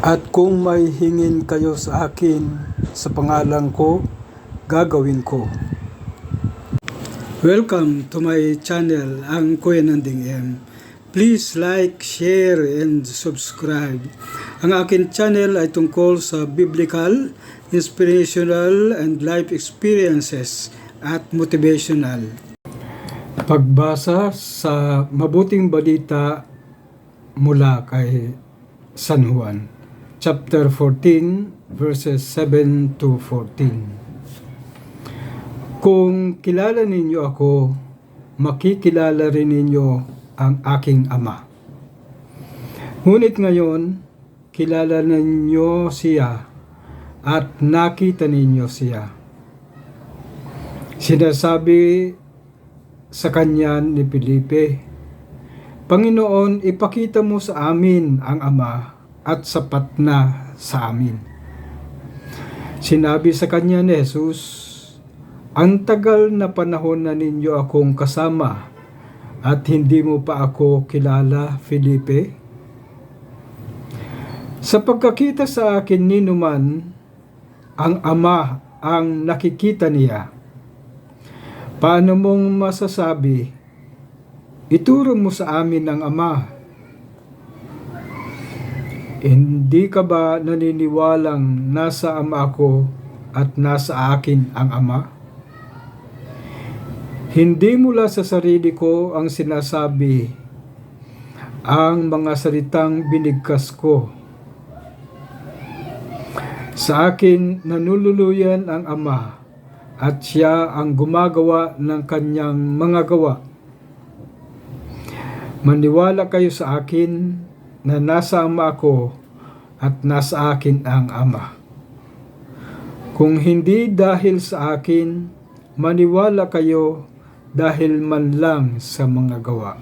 At kung may hingin kayo sa akin sa pangalan ko, gagawin ko. Welcome to my channel, ang Kuya Nanding M. Please like, share, and subscribe. Ang akin channel ay tungkol sa biblical, inspirational, and life experiences at motivational. Pagbasa sa mabuting balita mula kay San Juan, chapter 14, verses 7 to 14. Kung kilala ninyo ako, makikilala rin ninyo ang aking ama. Ngunit ngayon, kilala ninyo siya at nakita ninyo siya. Sinasabi sa kanya ni Felipe, Panginoon, ipakita mo sa amin ang Ama at sapat na sa amin. Sinabi sa kanya ni Jesus, Ang tagal na panahon na ninyo akong kasama at hindi mo pa ako kilala, Felipe? Sa pagkakita sa akin ni Numan, ang Ama ang nakikita niya. Paano mong masasabi, ituro mo sa amin ang Ama? Hindi ka ba naniniwalang nasa Ama ako at nasa akin ang Ama? Hindi mula sa sarili ko ang sinasabi ang mga salitang binigkas ko. Sa akin nanululuyan ang Ama at siya ang gumagawa ng kanyang mga gawa. Maniwala kayo sa akin na nasa Ama ako at nasa akin ang Ama. Kung hindi dahil sa akin, maniwala kayo dahil man lang sa mga gawa.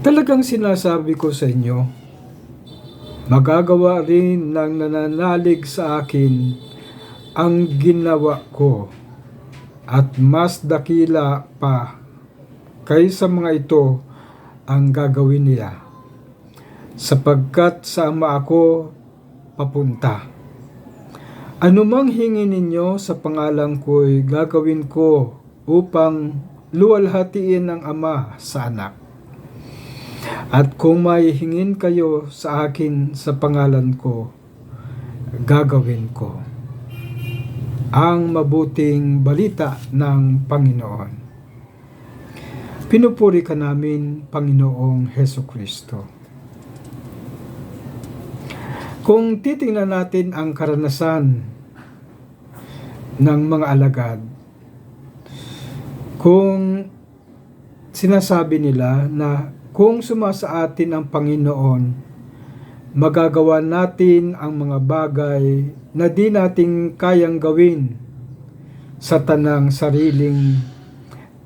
Talagang sinasabi ko sa inyo, magagawa rin ng nananalig sa akin ang ginawa ko at mas dakila pa kaysa mga ito ang gagawin niya sapagkat sa ama ako papunta. Anumang hingi ninyo sa pangalan ko'y gagawin ko upang luwalhatiin ng ama sa anak. At kung may hingin kayo sa akin sa pangalan ko, gagawin ko. Ang mabuting balita ng Panginoon. Pinupuri ka namin, Panginoong Heso Kristo. Kung titingnan natin ang karanasan ng mga alagad, kung sinasabi nila na kung sumasa atin ang Panginoon, magagawa natin ang mga bagay na di nating kayang gawin sa tanang sariling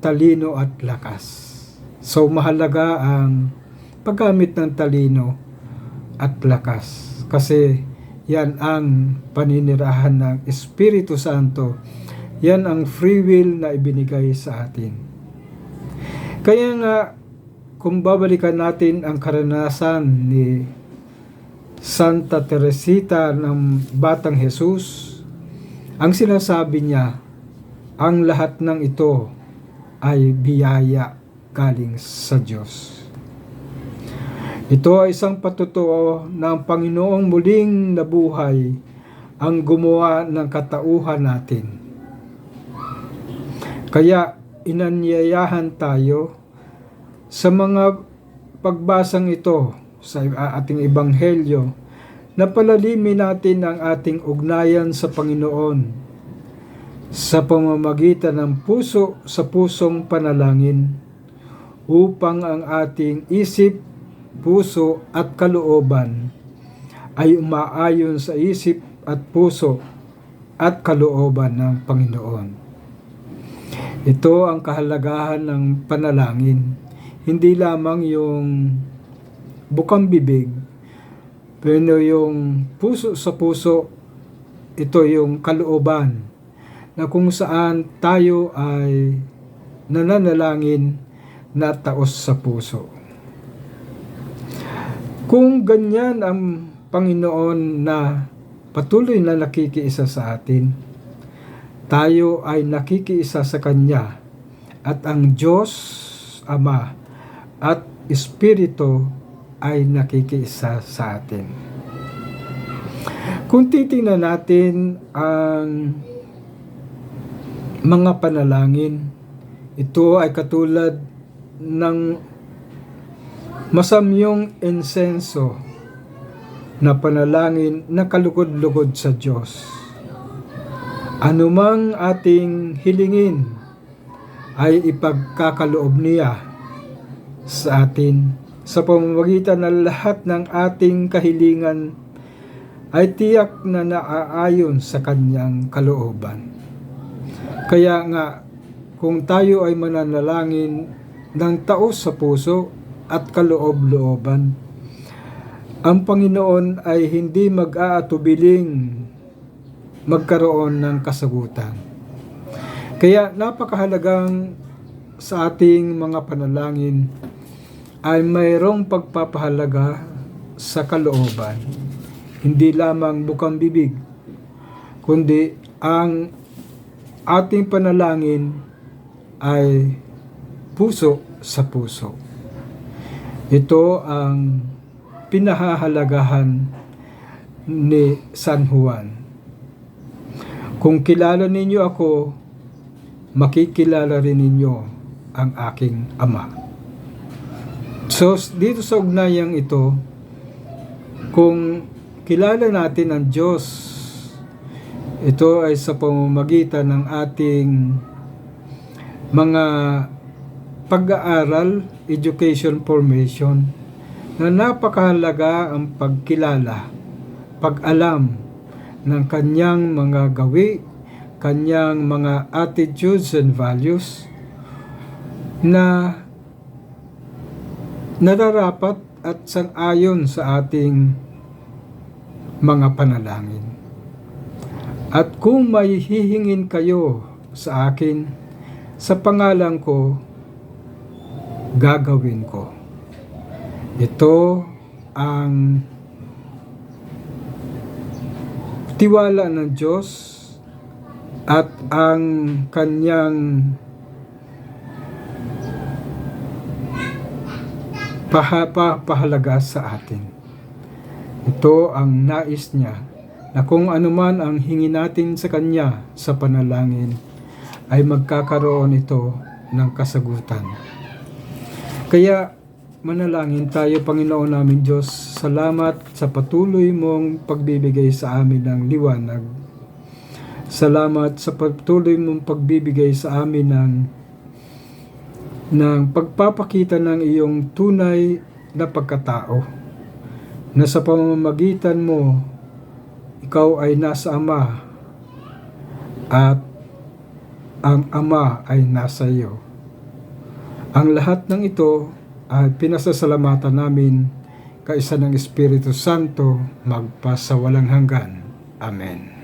talino at lakas. So mahalaga ang paggamit ng talino at lakas kasi yan ang paninirahan ng Espiritu Santo. Yan ang free will na ibinigay sa atin. Kaya nga, kung babalikan natin ang karanasan ni Santa Teresita ng Batang Jesus, ang sinasabi niya, ang lahat ng ito ay biyaya galing sa Diyos. Ito ay isang patutuo na ang Panginoong muling nabuhay ang gumawa ng katauhan natin. Kaya inanyayahan tayo sa mga pagbasang ito sa ating ebanghelyo na palalimin natin ang ating ugnayan sa Panginoon sa pamamagitan ng puso sa pusong panalangin upang ang ating isip, puso at kalooban ay umaayon sa isip at puso at kalooban ng Panginoon. Ito ang kahalagahan ng panalangin. Hindi lamang yung bukang bibig, pero yung puso sa puso, ito yung kalooban na kung saan tayo ay nananalangin na taos sa puso. Kung ganyan ang Panginoon na patuloy na nakikiisa sa atin, tayo ay nakikiisa sa Kanya at ang Diyos Ama at Espiritu ay nakikiisa sa atin. Kung titingnan natin ang mga panalangin, ito ay katulad ng masamyong insenso na panalangin na kalugod-lugod sa Diyos. Anumang ating hilingin ay ipagkakaloob niya sa atin sa pamamagitan ng lahat ng ating kahilingan ay tiyak na naaayon sa kanyang kalooban. Kaya nga, kung tayo ay mananalangin ng taos sa puso at kaloob-looban, ang Panginoon ay hindi mag-aatubiling magkaroon ng kasagutan. Kaya napakahalagang sa ating mga panalangin ay mayroong pagpapahalaga sa kalooban. Hindi lamang bukang bibig, kundi ang ating panalangin ay puso sa puso. Ito ang pinahahalagahan ni San Juan. Kung kilala ninyo ako, makikilala rin ninyo ang aking Ama. So, dito sa ugnayang ito, kung kilala natin ang Diyos, ito ay sa pamamagitan ng ating mga pag-aaral, education formation, na napakahalaga ang pagkilala, pag-alam ng kanyang mga gawi, kanyang mga attitudes and values na nararapat at sang-ayon sa ating mga panalangin. At kung may hihingin kayo sa akin, sa pangalan ko, gagawin ko. Ito ang tiwala ng Diyos at ang kanyang pahalaga sa atin. Ito ang nais niya na kung anuman ang hingi natin sa Kanya sa panalangin ay magkakaroon ito ng kasagutan. Kaya manalangin tayo Panginoon namin Diyos, salamat sa patuloy mong pagbibigay sa amin ng liwanag. Salamat sa patuloy mong pagbibigay sa amin ng ng pagpapakita ng iyong tunay na pagkatao na sa pamamagitan mo ikaw ay nasa Ama at ang Ama ay nasa iyo. Ang lahat ng ito ay pinasasalamatan namin kaisa ng Espiritu Santo magpasawalang hanggan. Amen.